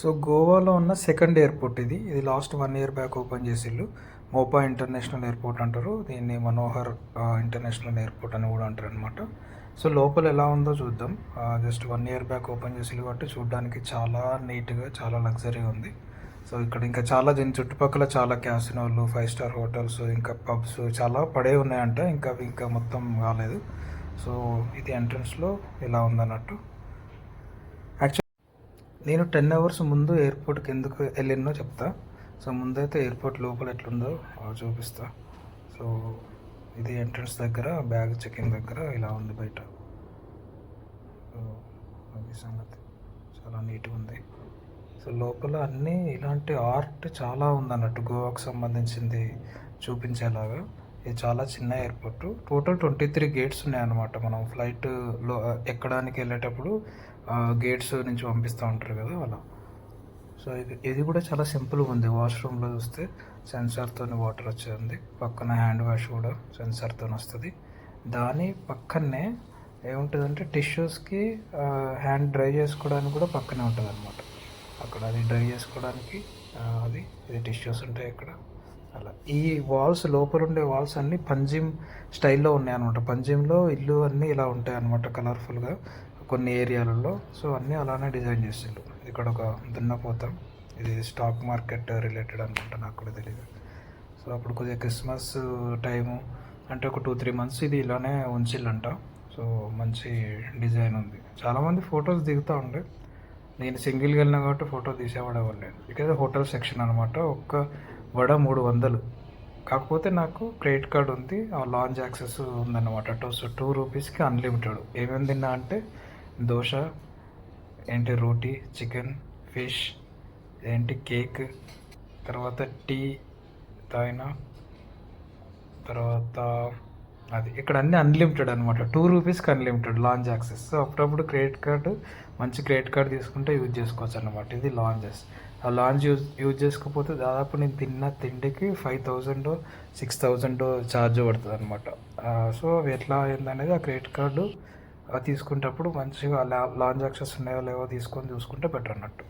So గోవాలో ఉన్న second airport ఇది. ఇది last one year back open చేసిళ్ళు Mopa international airport అంటారు. దీన్ని మనోహర్ ఇంటర్నేషనల్ ఎయిర్పోర్ట్ అని కూడా అంటారు అనమాట సో లోపల ఎలా ఉందో చూద్దాం. Just one year back open చేసిళ్ళు కాబట్టి చూడడానికి చాలా నీట్గా చాలా లగ్జరీగా ఉంది. సో ఇక్కడ ఇంకా చాలా దీని చుట్టుపక్కల చాలా క్యాసినోలు ఫైవ్ స్టార్ హోటల్స్ ఇంకా పబ్స్ చాలా పడే ఉన్నాయంట. ఇంకా అవి ఇంకా మొత్తం కాలేదు సో ఇది ఎంట్రన్స్లో ఇలా ఉందన్నట్టు నేను టెన్ అవర్స్ ముందు ఎయిర్పోర్ట్కి ఎందుకు వెళ్ళినో చెప్తా. సో ముందైతే ఎయిర్పోర్ట్ లోపల ఎట్లుందో ఆ చూపిస్తా. సో ఇది ఎంట్రన్స్ దగ్గర బ్యాగ్ చెకింగ్ దగ్గర ఇలా ఉంది బయట. అది సంగతి చాలా నీట్గా ఉంది. సో లోపల అన్నీ ఇలాంటి ఆర్ట్ చాలా ఉందన్నట్టు గోవాకు సంబంధించింది చూపించేలాగా. ఇది చాలా చిన్న airport. Total twenty three gates ఉన్నాయన్నమాట. మనం ఫ్లైట్లో ఎక్కడానికి వెళ్ళేటప్పుడు గేట్స్ నుంచి పంపిస్తూ ఉంటారు కదా అలా. సో ఇది ఇది కూడా చాలా సింపుల్గా ఉంది. వాష్రూమ్లో చూస్తే సెన్సార్తో వాటర్ వచ్చేది పక్కన హ్యాండ్ వాష్ కూడా సెన్సార్తో వస్తుంది. దాని పక్కనే ఏముంటుందంటే టిష్యూస్కి హ్యాండ్ డ్రై చేసుకోవడానికి కూడా పక్కనే ఉంటుంది అనమాట అక్కడ అది డ్రై చేసుకోవడానికి అది ఇది టిష్యూస్ ఉంటాయి ఇక్కడ అలా. ఈ వాల్స్ లోపల ఉండే వాల్స్ అన్నీ పంజిమ్ స్టైల్లో ఉన్నాయి అనమాట పంజిమ్లో ఇల్లు అన్నీ ఇలా ఉంటాయి అనమాట కలర్ఫుల్గా కొన్ని ఏరియాలలో. సో అన్నీ అలానే డిజైన్ చేసిండు. ఇక్కడ ఒక దున్నపోత. ఇది స్టాక్ మార్కెట్ రిలేటెడ్ అనుకుంటా నాకు కూడా తెలియదు సో అప్పుడు కొద్దిగా క్రిస్మస్ టైము అంటే ఒక టూ త్రీ మంత్స్ ఇది ఇలానే ఉంచిల్లంట. సో మంచి డిజైన్ ఉంది. చాలామంది ఫొటోస్ దిగుతూ ఉండే. నేను సింగిల్గా వెళ్ళినా కాబట్టి ఫోటో తీసేవాడేవాళ్ళే లేదు హోటల్ సెక్షన్ అనమాట ఒక్క వడ మూడు వందలు. కాకపోతే నాకు క్రెడిట్ కార్డ్ ఉంది. ఆ లాంచ్ యాక్సెస్ ఉందన్నమాట. టూ టూ రూపీస్కి అన్లిమిటెడ్. ఏమేమి తిన్నా అంటే దోశ ఏంటి రోటీ చికెన్ ఫిష్ ఏంటి కేక్ తర్వాత టీ తాగిన తర్వాత అది. ఇక్కడ అన్ని అన్లిమిటెడ్ అనమాట టూ రూపీస్కి అన్లిమిటెడ్ లాంజ్ యాక్సెస్ సో అప్పుడప్పుడు క్రెడిట్ కార్డు మంచి క్రెడిట్ కార్డు తీసుకుంటే యూజ్ చేసుకోవచ్చు అనమాట ఇది లాంజెస్ ఆ లాంచ్ యూజ్ యూజ్ చేసుకోకపోతే దాదాపు నేను తిన్న తిండికి five thousand six thousand charge పడుతుంది అనమాట సో అవి ఎట్లా అయిందనేది ఆ క్రెడిట్ కార్డు తీసుకునేటప్పుడు మంచిగా లా- లాంచ్ యాక్సెస్ ఉన్నాయో లేవో తీసుకొని చూసుకుంటే బెటర్ అన్నట్టు.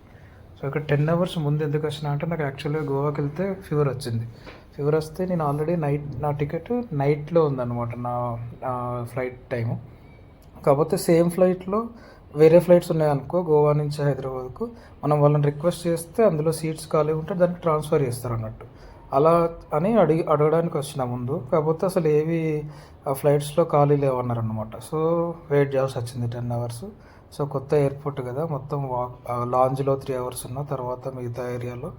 సో ఇక్కడ టెన్ అవర్స్ ముందు ఎందుకు వచ్చినా అంటే నాకు యాక్చువల్గా గోవాకి వెళ్తే ఫీవర్ వచ్చింది. ఫీవర్ వస్తే నేను ఆల్రెడీ నైట్ నా టికెట్ నైట్లో ఉందన్నమాట నా ఫ్లైట్ టైము కాకపోతే సేమ్ ఫ్లైట్లో వేరే ఫ్లైట్స్ ఉన్నాయనుకో గోవా నుంచి హైదరాబాద్కు. మనం వాళ్ళని రిక్వెస్ట్ చేస్తే అందులో సీట్స్ ఖాళీ ఉంటే దానికి ట్రాన్స్ఫర్ చేస్తారు అన్నట్టు. అలా అని అడిగి అడగడానికి వచ్చిన ముందు కాకపోతే అసలు ఏవి ఆ ఫ్లైట్స్లో ఖాళీ లేవన్నారనమాట సో వెయిట్ చేయాల్సి వచ్చింది టెన్ అవర్స్. సో కొత్త ఎయిర్పోర్ట్ కదా మొత్తం వాక్ లాంజ్లో త్రీ అవర్స్ ఉన్న తర్వాత మిగతా ఏరియాలో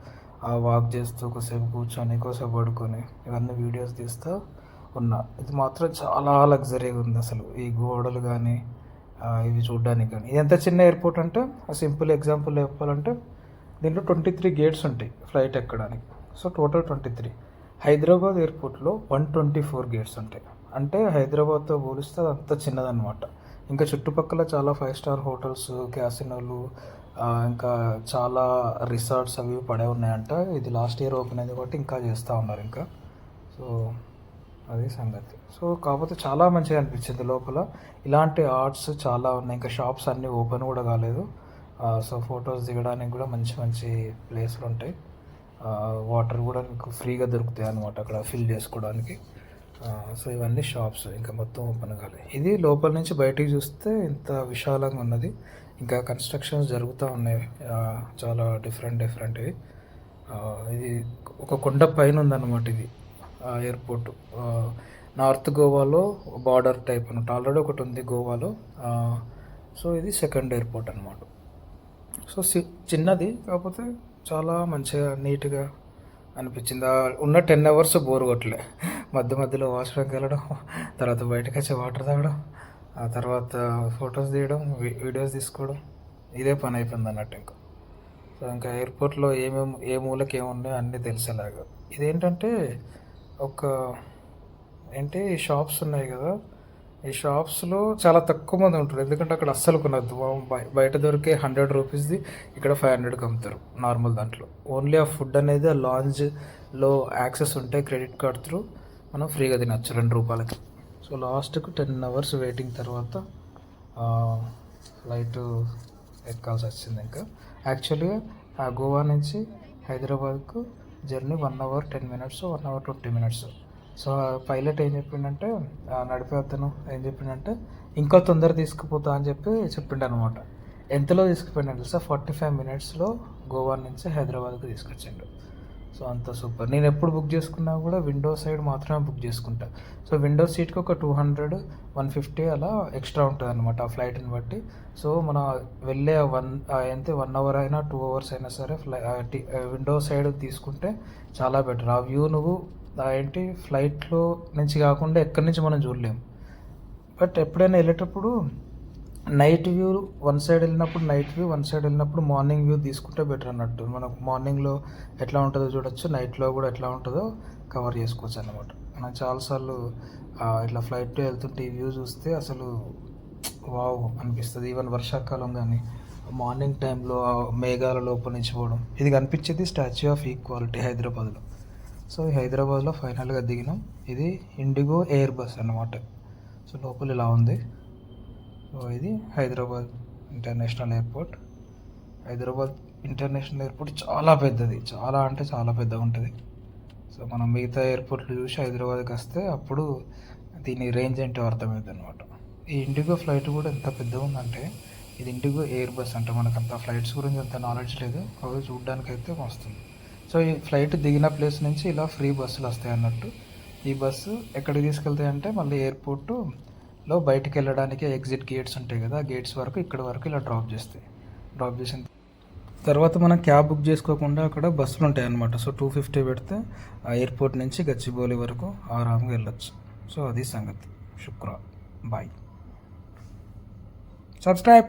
ఆ వాక్ చేస్తూ ఒకసేపు కూర్చొని ఒకసేపు పడుకొని ఇవన్నీ వీడియోస్ తీస్తూ ఉన్నా. ఇది మాత్రం చాలా లగ్జరీగా ఉంది అసలు. ఈ గోడలు కానీ ఇవి చూడడానికి కానీ ఇది ఎంత చిన్న ఎయిర్పోర్ట్ అంటే సింపుల్ ఎగ్జాంపుల్ చెప్పాలంటే దీంట్లో ట్వంటీ త్రీ గేట్స్ ఉంటాయి ఫ్లైట్ ఎక్కడానికి. So total twenty three. Hyderabad ఎయిర్పోర్ట్లో వన్ ట్వంటీ ఫోర్ గేట్స్ ఉంటాయి. అంటే హైదరాబాద్తో పోలిస్తే అది అంత చిన్నదనమాట ఇంకా చుట్టుపక్కల చాలా ఫైవ్ స్టార్ హోటల్స్ క్యాసినోలు ఇంకా చాలా రిసార్ట్స్ అవి పడే ఉన్నాయంట. ఇది లాస్ట్ ఇయర్ ఓపెన్ అయింది కాబట్టి ఇంకా చేస్తూ ఉన్నారు ఇంకా. సో అది సంగతి. సో కాకపోతే చాలా మంచిగా అనిపించింది లోపల. ఇలాంటి ఆర్ట్స్ చాలా ఉన్నాయి. ఇంకా షాప్స్ అన్నీ ఓపెన్ కూడా కాలేదు. సో ఫొటోస్ దిగడానికి కూడా మంచి మంచి ప్లేస్లు ఉంటాయి. వాటర్ కూడా మీకు ఫ్రీగా దొరుకుతాయి అనమాట అక్కడ ఫిల్ చేసుకోవడానికి. సో ఇవన్నీ షాప్స్ ఇంకా మొత్తం ఓపెన్ కాలి. ఇది లోపల నుంచి బయటికి చూస్తే ఇంత విశాలంగా ఉన్నది. ఇంకా కన్స్ట్రక్షన్స్ జరుగుతూ ఉన్నాయి. చాలా డిఫరెంట్ డిఫరెంట్వి ఇది ఒక కొండ పైన ఉందన్నమాట ఇది. ఎయిర్పోర్ట్ నార్త్ గోవాలో బార్డర్ టైప్ అనమాట ఆల్రెడీ ఒకటి ఉంది గోవాలో. సో ఇది సెకండ్ ఎయిర్పోర్ట్ అనమాట సో సి- చిన్నది కాకపోతే చాలా మంచిగా నీట్గా అనిపించింది. ఉన్న టెన్ అవర్స్ బోర్ కొట్టలే. మధ్య మధ్యలో వాష్రూమ్కి వెళ్ళడం తర్వాత బయటకు వచ్చి వాటర్ తాగడం ఆ తర్వాత ఫొటోస్ తీయడం వీ- వీడియోస్ తీసుకోవడం ఇదే పని అయిపోయింది అన్నట్టు ఇంకా. సో ఇంకా ఎయిర్పోర్ట్లో ఏమేమి ఏ మూలకి ఏమున్నాయో అన్నీ తెలిసేలాగా. ఇదేంటంటే ఒక ఏంటి షాప్స్ ఉన్నాయి కదా ఈ షాప్స్లో చాలా తక్కువ మంది ఉంటారు. ఎందుకంటే అక్కడ అస్సలు కొనద్దు. బయట దొరికే హండ్రెడ్ రూపీస్ది ఇక్కడ ఫైవ్ హండ్రెడ్కి అమ్ముతారు నార్మల్ దాంట్లో. ఓన్లీ ఆ ఫుడ్ అనేది ఆ లాంజ్లో యాక్సెస్ ఉంటే క్రెడిట్ కార్డ్ త్రూ మనం ఫ్రీగా తినచ్చు రెండు రూపాయలకి. సో లాస్ట్కు టెన్ అవర్స్ వెయిటింగ్ తర్వాత ఫ్లైట్ ఎక్కాల్సి వచ్చింది ఇంకా. యాక్చువల్గా ఆ గోవా నుంచి హైదరాబాద్కు journey one hour ten minutes one hour twenty minutes. So ఆ పైలట్ ఏం చెప్పిండంటే నడిపే అతను. ఏం చెప్పిండంటే ఇంకా తొందర తీసుకుపోతా అని చెప్పి చెప్పిండు అనమాట ఎంతలో తీసుకుపోయినా తెలుసా? ఫార్టీ ఫైవ్ మినిట్స్లో గోవా నుంచి హైదరాబాద్కి తీసుకొచ్చిండు. సో అంత సూపర్. నేను ఎప్పుడు బుక్ చేసుకున్నా కూడా విండో సైడ్ మాత్రమే బుక్ చేసుకుంటా. సో విండో సీట్కి ఒక టూ హండ్రెడ్ వన్ ఫిఫ్టీ అలా ఎక్స్ట్రా ఉంటుంది అనమాట ఆ ఫ్లైట్ని బట్టి. సో మన వెళ్ళే వన్ ఎంత వన్ అవర్ అయినా టూ అవర్స్ అయినా సరే ఫ్లై విండో సైడ్ తీసుకుంటే చాలా బెటర్. ఆ వ్యూ నువ్వు ఏంటి ఫ్లైట్లో నుంచి కాకుండా ఎక్కడి నుంచి మనం చూడలేము. బట్ ఎప్పుడైనా వెళ్ళేటప్పుడు నైట్ వ్యూ వన్ సైడ్ వెళ్ళినప్పుడు నైట్ వ్యూ వన్ సైడ్ వెళ్ళినప్పుడు మార్నింగ్ వ్యూ తీసుకుంటే బెటర్ అన్నట్టు. మనకు మార్నింగ్లో ఎట్లా ఉంటుందో చూడొచ్చు నైట్లో కూడా ఎట్లా ఉంటుందో కవర్ చేసుకోవచ్చు అన్నమాట. మనం చాలాసార్లు ఇట్లా ఫ్లైట్లో వెళ్తుంటే ఈ వ్యూ చూస్తే అసలు వావ్ అనిపిస్తుంది. ఈవెన్ వర్షాకాలం కానీ మార్నింగ్ టైంలో మేఘాల లోపల నుంచి పోవడం ఇది కనిపించేది స్టాచ్యూ ఆఫ్ ఈక్వాలిటీ హైదరాబాద్లో. సో ఈ హైదరాబాద్లో ఫైనల్గా దిగినాం. ఇది ఇండిగో ఎయిర్ బస్ అన్నమాట. సో లోపల ఇలా ఉంది. సో ఇది Hyderabad international airport. Hyderabad international airport చాలా పెద్దది. చాలా అంటే చాలా పెద్దగా ఉంటుంది. సో మనం మిగతా ఎయిర్పోర్ట్లు చూసి హైదరాబాద్కి వస్తే అప్పుడు దీని రేంజ్ ఏంటో అర్థమవుతుంది అనమాట ఈ ఇండిగో ఫ్లైట్ కూడా ఎంత పెద్దగా ఉందంటే ఇది ఇండిగో ఎయిర్ బస్ అంటే మనకు అంత ఫ్లైట్స్ గురించి అంత నాలెడ్జ్ లేదు. కాదు చూడడానికి అయితే వస్తుంది సో ఈ ఫ్లైట్ దిగిన ప్లేస్ నుంచి ఇలా ఫ్రీ బస్సులు వస్తాయి అన్నట్టు. ఈ బస్సు ఎక్కడికి తీసుకెళ్తాయి అంటే మళ్ళీ ఎయిర్పోర్టులో బయటికి వెళ్ళడానికి ఎగ్జిట్ గేట్స్ ఉంటాయి కదా ఆ గేట్స్ వరకు ఇక్కడ వరకు ఇలా డ్రాప్ చేస్తాయి. డ్రాప్ చేసిన తర్వాత మనం క్యాబ్ బుక్ చేసుకోకుండా అక్కడ బస్సులు ఉంటాయి అన్నమాట. సో టూ ఫిఫ్టీ పెడితే ఆ ఎయిర్పోర్ట్ నుంచి గచ్చిబౌలి వరకు ఆరాంగా వెళ్ళొచ్చు. సో అది సంగతి. శుక్ర. బాయ్. సబ్స్క్రైబ్